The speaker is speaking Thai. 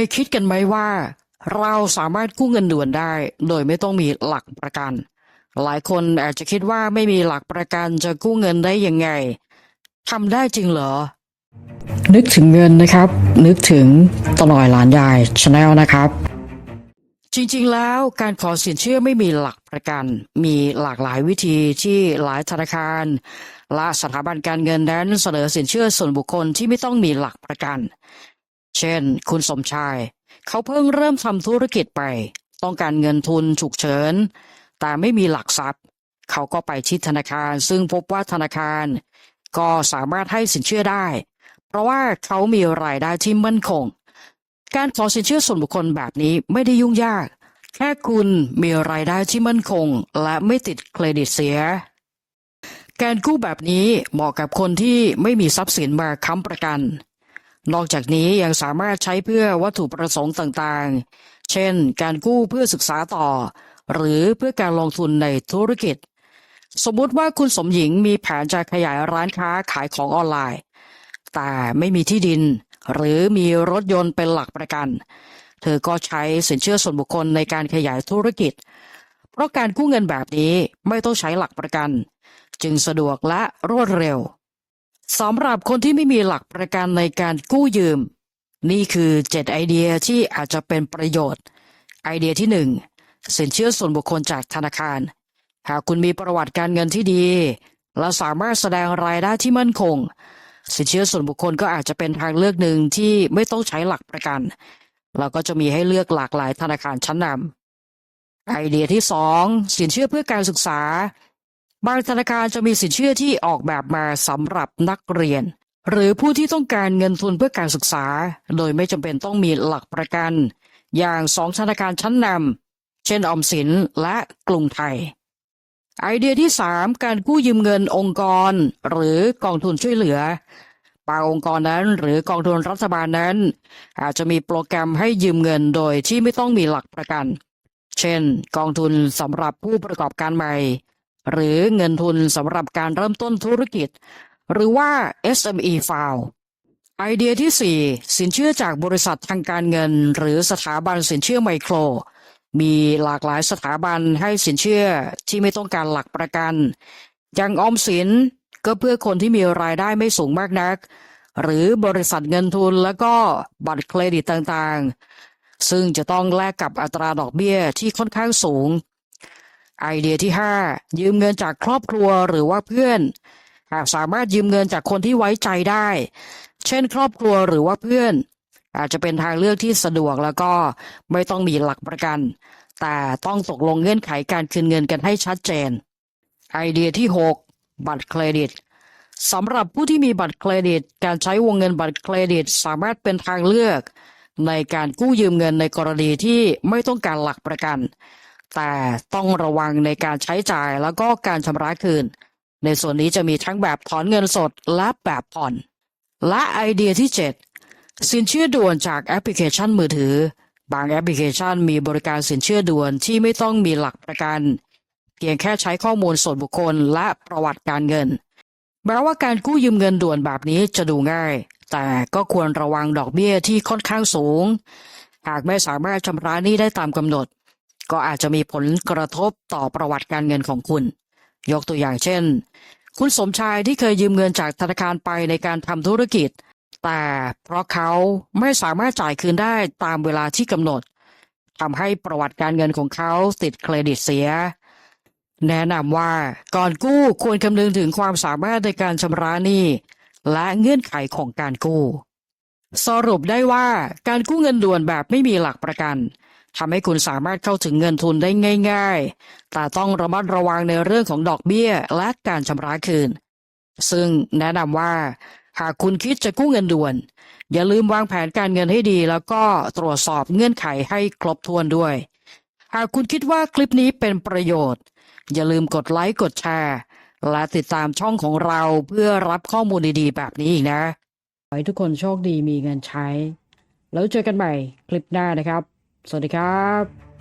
ยคิดกันไหมว่า เราสามารถกู้เงินด่วนได้ โดยไม่ต้องมีหลักประกัน หลายคนอาจจะคิดว่าไม่มีหลักประกันจะกู้เงินได้ยังไงทำได้จริงเหรอ นึกถึงเงินนะครับ นึกถึงตลอยหลานยายชาแนลนะครับ จริงๆแล้วการขอสินเชื่อไม่มีหลักประกัน มีหลากหลายวิธีที่หลายธนาคาร และสถาบันการเงินนั้นเสนอสินเชื่อส่วนบุคคลที่ไม่ต้องมีหลักประกัน เช่น คุณสมชาย เขาเพิ่งเริ่มทำธุรกิจไป ต้องการเงินทุนฉุกเฉิน แต่ไม่มีหลักทรัพย์ เขาก็ไปที่ธนาคาร ซึ่งพบว่าธนาคาร ก็สามารถให้สินเชื่อได้ เพราะว่าเขามีรายได้ที่มั่นคง การขอสินเชื่อส่วนบุคคลแบบนี้ไม่ได้ยุ่งยาก แค่คุณมีรายได้ที่มั่นคง และไม่ติดเครดิตเสียการกู้แบบนี้เหมาะกับคนที่ไม่มีทรัพย์สินมาค้ำประกัน นอกจากนี้ยังสามารถใช้เพื่อวัตถุประสงค์ต่างๆ เช่น การกู้เพื่อศึกษาต่อ หรือเพื่อการลงทุนในธุรกิจ สมมุติว่าคุณสมหญิงมีแผนจะขยายร้านค้าขายของออนไลน์ แต่ไม่มีที่ดิน หรือมีรถยนต์เป็นหลักประกัน เธอก็ใช้สินเชื่อส่วนบุคคลในการขยายธุรกิจ เพราะการกู้เงินแบบนี้ไม่ต้องใช้หลักประกัน จึงสะดวกและรวดเร็ว สำหรับคนที่ไม่มีหลักประกันในการกู้ยืม นี่คือ 7 ไอเดียที่อาจจะเป็นประโยชน์ ไอเดียที่ 1 สินเชื่อส่วนบุคคลจากธนาคาร หากคุณมีประวัติการเงินที่ดี และสามารถแสดงรายได้ที่มั่นคง สินเชื่อส่วนบุคคลก็อาจจะเป็นทางเลือกหนึ่งที่ไม่ต้องใช้หลักประกัน เราก็จะมีให้เลือกหลากหลายธนาคารชั้นนำไอเดียที่สองสินเชื่อเพื่อการศึกษา บางธนาคารจะมีสินเชื่อที่ออกแบบมาสำหรับนักเรียน หรือผู้ที่ต้องการเงินทุนเพื่อการศึกษา โดยไม่จำเป็นต้องมีหลักประกัน อย่างสองธนาคารชั้นนำเช่นออมสินและกรุงไทย ไอเดียที่ 3 การกู้ยืมเงินองค์กร หรือกองทุนช่วยเหลือบางองค์กรนั้นหรือกองทุนรัฐบาลนั้น อาจจะมีโปรแกรมให้ยืมเงินโดยที่ไม่ต้องมีหลักประกัน เช่น กองทุนสำหรับผู้ประกอบการใหม่ หรือเงินทุนสำหรับการเริ่มต้นธุรกิจ หรือว่า SME f i l e ไอเดียที่ 4 สินเชื่อจากบริษัททางการเงิน หรือสถาบันสินเชื่อไมโคร มีหลากหลายสถาบันให้สินเชื่อที่ไม่ต้องการหลักประกัน อย่างออมสินก็เพื่อคนที่มีรายได้ไม่สูงมากนัก หรือบริษัทเงินทุนแล้วก็บัตรเครดิตต่างๆ ซึ่งจะต้องแลกกับอัตราดอกเบี้ยที่ค่อนข้างสูง ไอเดียที่ 5 ยืมเงินจากครอบครัวหรือว่าเพื่อน หากสามารถยืมเงินจากคนที่ไว้ใจได้ เช่น ครอบครัวหรือว่าเพื่อน อาจจะเป็นทางเลือกที่สะดวกแล้วก็ไม่ต้องมีหลักประกัน แต่ต้องตกลงเงื่อนไขการคืนเงินกันให้ชัดเจน ไอเดียที่ 6 บัตรเครดิตสำหรับผู้ที่มีบัตรเครดิต การใช้วงเงินบัตรเครดิต สามารถเป็นทางเลือก ในการกู้ยืมเงินในกรณีที่ไม่ต้องการหลักประกัน แต่ต้องระวังในการใช้จ่ายแล้วก็การชำระคืน ในส่วนนี้จะมีทั้งแบบถอนเงินสดและแบบผ่อน และไอเดียที่ 7 สินเชื่อด่วนจากแอปพลิเคชันมือถือ บางแอปพลิเคชันมีบริการสินเชื่อด่วนที่ไม่ต้องมีหลักประกัน เพียงแค่ใช้ข้อมูลส่วนบุคคลและประวัติการเงินแม้ว่าการกู้ยืมเงินด่วนแบบนี้จะดูง่าย แต่ก็ควรระวังดอกเบี้ยที่ค่อนข้างสูง หากไม่สามารถชำระหนี้ได้ตามกำหนด ก็อาจจะมีผลกระทบต่อประวัติการเงินของคุณ ยกตัวอย่างเช่น คุณสมชายที่เคยยืมเงินจากธนาคารไปในการทำธุรกิจ แต่เพราะเขาไม่สามารถจ่ายคืนได้ตามเวลาที่กำหนดทำให้ประวัติการเงินของเขาติดเครดิตเสีย แนะนำว่าก่อนกู้ควรคำนึงถึงความสามารถในการชำระหนี้และเงื่อนไขของการกู้ สรุปได้ว่าการกู้เงินด่วนแบบไม่มีหลักประกัน ทำให้คุณสามารถเข้าถึงเงินทุนได้ง่าย ๆ แต่ต้องระมัดระวังในเรื่องของดอกเบี้ยและการชำระคืน ซึ่งแนะนำว่า หากคุณคิดจะกู้เงินด่วน อย่าลืมวางแผนการเงินให้ดี แล้วก็ตรวจสอบเงื่อนไขให้ครบถ้วนด้วย หากคุณคิดว่าคลิปนี้เป็นประโยชน์ อย่าลืมกดไลค์กดแชร์และติดตามช่องของเราเพื่อรับข้อมูลดีๆ แบบนี้อีกนะ ขอให้ทุกคนโชคดีมีเงินใช้ แล้วเจอกันใหม่คลิปหน้านะครับ สวัสดีครับ